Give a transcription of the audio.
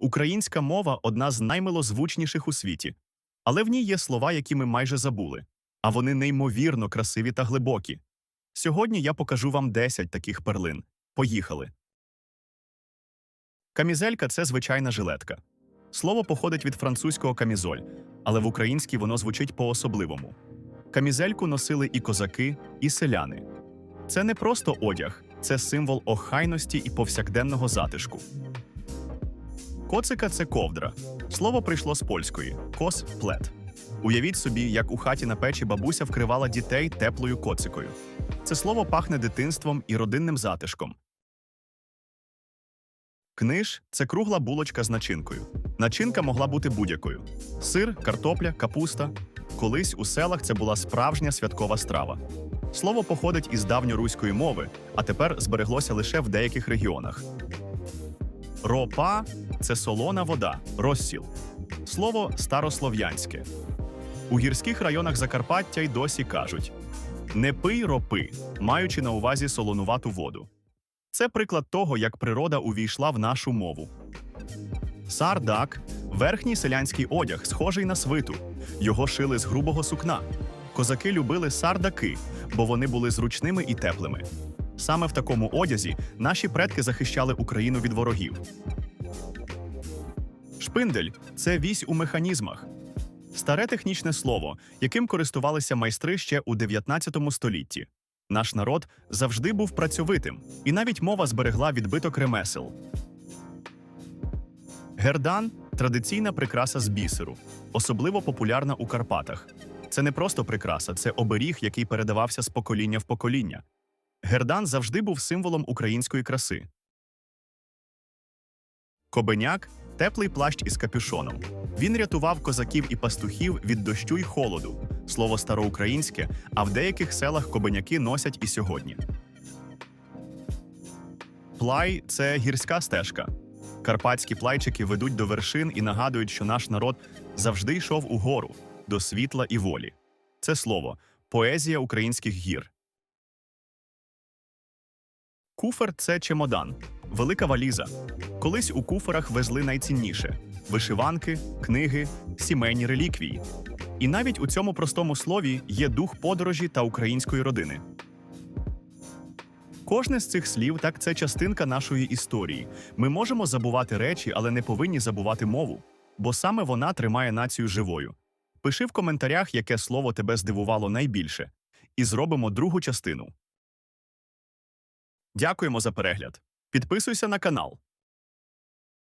Українська мова одна з наймилозвучніших у світі, але в ній є слова, які ми майже забули, а вони неймовірно красиві та глибокі. Сьогодні я покажу вам 10 таких перлин. Поїхали. Камізелька це звичайна жилетка. Слово походить від французького камізоль, але в українській воно звучить по-особливому. Камізельку носили і козаки, і селяни. Це не просто одяг, це символ охайності і повсякденного затишку. Коцика це ковдра. Слово прийшло з польської кос плет. Уявіть собі, як у хаті на печі бабуся вкривала дітей теплою коцикою. Це слово пахне дитинством і родинним затишком. Книж це кругла булочка з начинкою. Начинка могла бути будь-якою: сир, картопля, капуста. Колись у селах це була справжня святкова страва. Слово походить із давньоруської мови, а тепер збереглося лише в деяких регіонах. Ропа це солона вода, розсіл. Слово старослов'янське. У гірських районах Закарпаття й досі кажуть: не пий ропи, маючи на увазі солонувату воду. Це приклад того, як природа увійшла в нашу мову. Сардак верхній селянський одяг, схожий на свиту. Його шили з грубого сукна. Козаки любили сардаки, бо вони були зручними і теплими. Саме в такому одязі наші предки захищали Україну від ворогів. Шпиндель це вісь у механізмах. Старе технічне слово, яким користувалися майстри ще у 19 столітті. Наш народ завжди був працьовитим, і навіть мова зберегла відбиток ремесел. Гердан традиційна прикраса з бісеру, особливо популярна у Карпатах. Це не просто прикраса, це оберіг, який передавався з покоління в покоління. Гердан завжди був символом української краси. Кобеняк теплий плащ із капюшоном. Він рятував козаків і пастухів від дощу й холоду. Слово староукраїнське, а в деяких селах кобеняки носять і сьогодні. Плай це гірська стежка. Карпатські плайчики ведуть до вершин і нагадують, що наш народ завжди йшов угору, до світла і волі. Це слово поезія українських гір. Куфер це чемодан, велика валіза. Колись у куферах везли найцінніше вишиванки, книги, сімейні реліквії. І навіть у цьому простому слові є дух подорожі та української родини. Кожне з цих слів так це частинка нашої історії. Ми можемо забувати речі, але не повинні забувати мову, бо саме вона тримає націю живою. Пиши в коментарях, яке слово тебе здивувало найбільше, і зробимо другу частину. Дякуємо за перегляд. Підписуйся на канал.